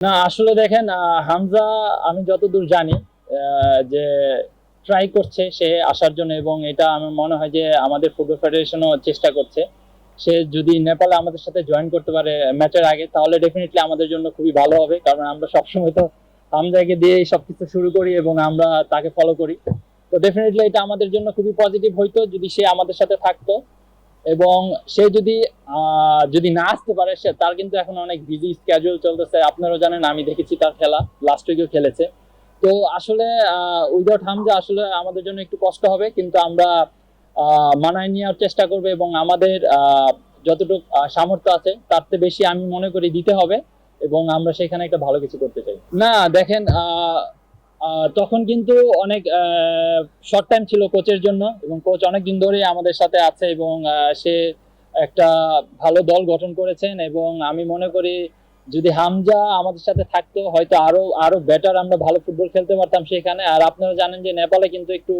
না, আসলে দেখেন হামজা আমি যতদূর জানি যে ট্রাই করছে, সে আসার জন্য এবং এটা আমার মনে হয় যে আমাদের ফুটবল ফেডারেশনও চেষ্টা করছে। সে যদি নেপালে আমাদের সাথে জয়েন করতে পারে ম্যাচের আগে, তাহলে ডেফিনেটলি আমাদের জন্য খুবই ভালো হবে, কারণ আমরা সবসময় তো হামজাকে দিয়েই সবকিছু শুরু করি এবং আমরা তাকে ফলো করি। তো ডেফিনেটলি এটা আমাদের জন্য খুবই পজিটিভ হইতো যদি সে আমাদের সাথে থাকতো। এবং সে যদি যদি না আসতে পারে সে তার কিন্তু এখন অনেক বিজি স্ক্যাজুয়াল চলতেছে। আপনারাও জানেন আমি দেখেছি তার খেলা। লাস্ট উইকেও খেলেছে। তো আসলে উইদাউট হামজা আসলে আমাদের জন্য একটু কষ্ট হবে কিন্তু আমরা মানায় নেওয়ার চেষ্টা করব এবং আমাদের যতটুকু সামর্থ্য আছে তার চেয়ে বেশি আমি মনে করি দিতে হবে এবং আমরা সেখানে একটা ভালো কিছু করতে চাই। না দেখেন আহ, তখন কিন্তু অনেক শর্ট টাইম ছিল কোচের জন্য এবং কোচ অনেক দিন ধরেই আমাদের সাথে আছে এবং সে একটা ভালো দল গঠন করেছেন এবং আমি মনে করি যদি হামজা আমাদের সাথে থাকতো, হয়তো আরও আরও বেটার আমরা ভালো ফুটবল খেলতে পারতাম সেখানে। আর আপনারা জানেন যে নেপালে কিন্তু একটু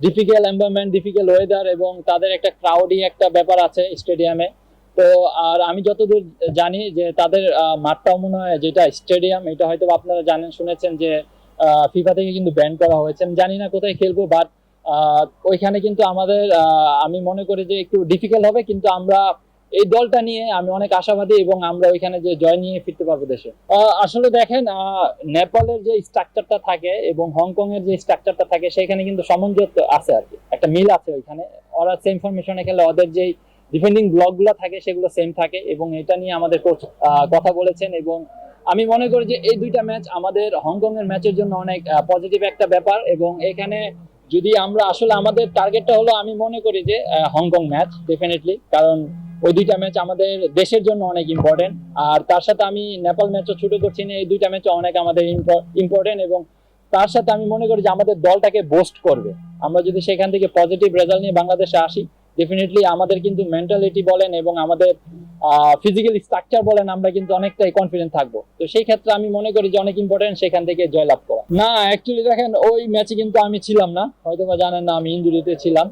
ডিফিকাল্ট এনভায়রনমেন্ট ডিফিকাল্ট ওয়েদার এবং তাদের একটা ক্রাউডি একটা ব্যাপার আছে স্টেডিয়ামে তো, আর আমি যতদূর জানি যে তাদের মাঠটাও মনে হয় যেটা স্টেডিয়াম এটা হয়তো আপনারা জানেন, শুনেছেন যে ফিফা থেকে কিন্তু ব্যান করা হয়েছে। আমি জানি না কোথায় খেলব বাট ওইখানে কিন্তু আমাদের আমি মনে করি যে একটু ডিফিকাল্ট হবে, কিন্তু আমরা এই দলটা নিয়ে আমি অনেক আশাবাদী এবং আমরা ওইখানে যে জয় নিয়ে ফিরতে পারব দেশে। আসলে দেখেন নেপালের যে স্ট্রাকচারটা থাকে এবং হংকং এর যে স্ট্রাকচারটা থাকে, সেখানে কিন্তু সামঞ্জস্য আছে আর কি। একটা মিল আছে ওইখানে। ওরা সেম ফরমেশনে খেলে, ওদের যেই ডিফেন্ডিং ব্লকগুলো থাকে, সেগুলো সেম থাকে এবং এটা নিয়ে আমাদের কোচ কথা বলেছেন এবং আমি মনে করি যে এই দুইটা ম্যাচ আমাদের হংকং এর ম্যাচের জন্য অনেক পজিটিভ একটা ব্যাপার এবং এখানে যদি আমরা আসলে আমাদের টার্গেটটা হলো, আমি মনে করি যে হংকং ম্যাচ ডেফিনেটলি কারণ ওই দুইটা ম্যাচ আমাদের দেশের জন্য অনেক ইম্পর্টেন্ট আর তার সাথে আমি নেপাল ম্যাচও ছোট করছি না এই দুইটা ম্যাচও অনেক আমাদের ইম্পর্টেন্ট এবং তার সাথে আমি মনে করি যে আমাদের দলটাকে বোস্ট করবে। আমরা যদি সেখান থেকে পজিটিভ রেজাল্ট নিয়ে বাংলাদেশে আসি ডেফিনেটলি আমাদের কিন্তু মেন্টালিটি বলেন এবং আমাদের ফিজিক্যাল স্ট্রাকচার বলেন, আমরা কিন্তু অনেকটাই কনফিডেন্ট থাকব। তো সেই ক্ষেত্রে আমি মনে করি যে অনেক ইম্পর্টেন্ট সেখান থেকে জয়লাভ করা। না অ্যাকচুয়ালি দেখেন, ওই ম্যাচে কিন্তু আমি ছিলাম না। হয়তো বা জানেন না, আমি ইঞ্জুরিতে ছিলাম।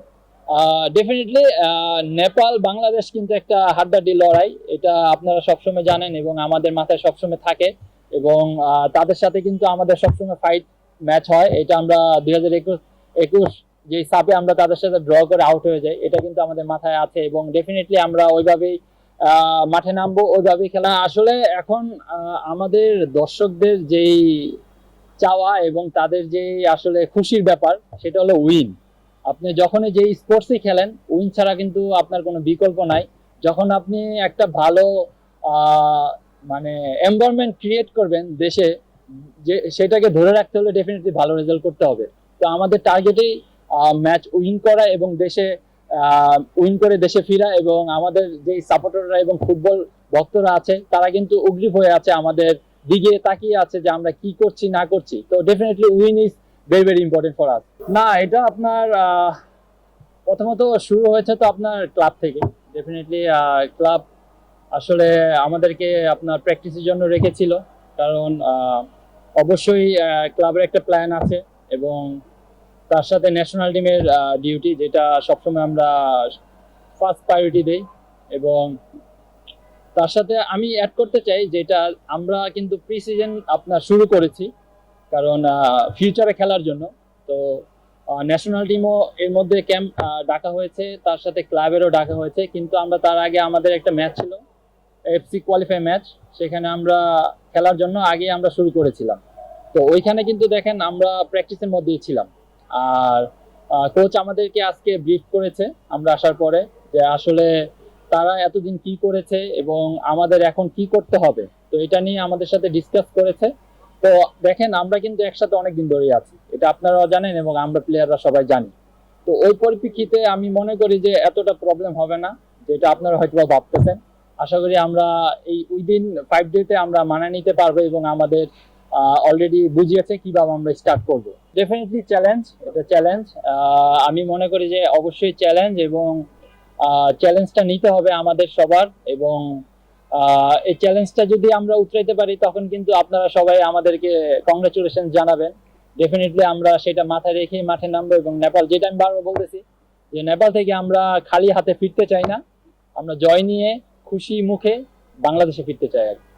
ডেফিনেটলি নেপাল, বাংলাদেশ কিন্তু একটা হাড্ডাড্ডি লড়াই। এটা আপনারা সবসময় জানেন এবং আমাদের মাথায় সবসময় থাকে এবং তাদের সাথে কিন্তু আমাদের সবসময় ফাইট ম্যাচ হয়। এটা আমরা দুই হাজার একুশ একুশ যে সাপে আমরা তাদের সাথে ড্র করে আউট হয়ে যাই, এটা কিন্তু আমাদের মাথায় আছে এবং ডেফিনেটলি আমরা ওইভাবেই মাঠে নামবো, ও ওইভাবেই খেলা। আসলে এখন আমাদের দর্শকদের যেই চাওয়া এবং তাদের যে আসলে খুশির ব্যাপার, সেটা হলো উইন আপনি যখনই যেই স্পোর্টসই খেলেন উইন ছাড়া কিন্তু আপনার কোনো বিকল্প নাই। যখন আপনি একটা ভালো মানে এনভায়রনমেন্ট ক্রিয়েট করবেন দেশে, যে সেটাকে ধরে রাখতে হলে ডেফিনেটলি ভালো রেজাল্ট করতে হবে। তো আমাদের টার্গেটেই ম্যাচ উইন করা এবং দেশে উইন করে দেশে ফিরা এবং আমাদের যেই সাপোর্টাররা এবং ফুটবল ভক্তরা আছে, তারা কিন্তু উগ্রীব হয়ে আছে আমাদের দিকে তাকিয়ে আছে যে আমরা কি করছি, না করছি। তো definitely win is very very important for us না, এটা আপনার প্রথমত শুরু হয়েছে তো আপনার ক্লাব থেকে। ডেফিনেটলি ক্লাব আসলে আমাদেরকে আপনার প্র্যাকটিসের জন্য রেখেছিল। কারণ অবশ্যই ক্লাবের একটা প্ল্যান আছে এবং তার সাথে ন্যাশনাল টিমের ডিউটি যেটা সবসময় আমরা ফার্স্ট প্রায়োরিটি দেই এবং তার সাথে আমি অ্যাড করতে চাই যেটা আমরা কিন্তু প্রি সিজন আপনার শুরু করেছি, কারণ ফিউচারে খেলার জন্য। তো ন্যাশনাল টিমও এর মধ্যে ক্যাম্প ডাকা হয়েছে, তার সাথে ক্লাবেরও ডাকা হয়েছে, কিন্তু আমরা তার আগে আমাদের একটা ম্যাচ ছিল এফসি কোয়ালিফাই ম্যাচ সেখানে আমরা খেলার জন্য আগে আমরা শুরু করেছিলাম। তো ওইখানে কিন্তু দেখেন আমরা প্র্যাকটিসের মধ্যেই ছিলাম। আর কোচ আমাদেরকে আজকে ব্রিফ করেছে, আমরা আসার পরে যে আসলে তারা এতদিন কি করেছে এবং আমাদের এখন কি করতে হবে। তো এটা নিয়ে আমাদের সাথে ডিসকাস করেছে। তো দেখেন, আমরা কিন্তু একসাথে অনেকদিন ধরেই আছি। এটা আপনারাও জানেন এবং আমরা প্লেয়াররা সবাই জানি। তো ওই পরিপ্রেক্ষিতে আমি মনে করি যে এতটা প্রবলেম হবে না, যেটা আপনারা হয়তো বা ভাবতেছেন। আশা করি আমরা এই উইদিন ফাইভ ডেতে আমরা মানায় নিতে পারব এবং আমাদের অলরেডি বুঝিয়েছে কীভাবে আমরা স্টার্ট করব। ডেফিনেটলি চ্যালেঞ্জ এটা চ্যালেঞ্জ আমি মনে করি যে অবশ্যই চ্যালেঞ্জ এবং চ্যালেঞ্জটা নিতে হবে আমাদের সবার এবং এই চ্যালেঞ্জটা যদি আমরা উতরাইতে পারি, তখন কিন্তু আপনারা সবাই আমাদেরকে কংগ্রেচুলেশন জানাবেন। ডেফিনেটলি আমরা সেটা মাথায় রেখেই মাঠে নামবো এবং নেপাল, যেটা আমি বারবার বলতেছি যে নেপাল থেকে আমরা খালি হাতে ফিরতে চাই না। আমরা জয় নিয়ে খুশি মুখে বাংলাদেশে ফিরতে চাই আর কি।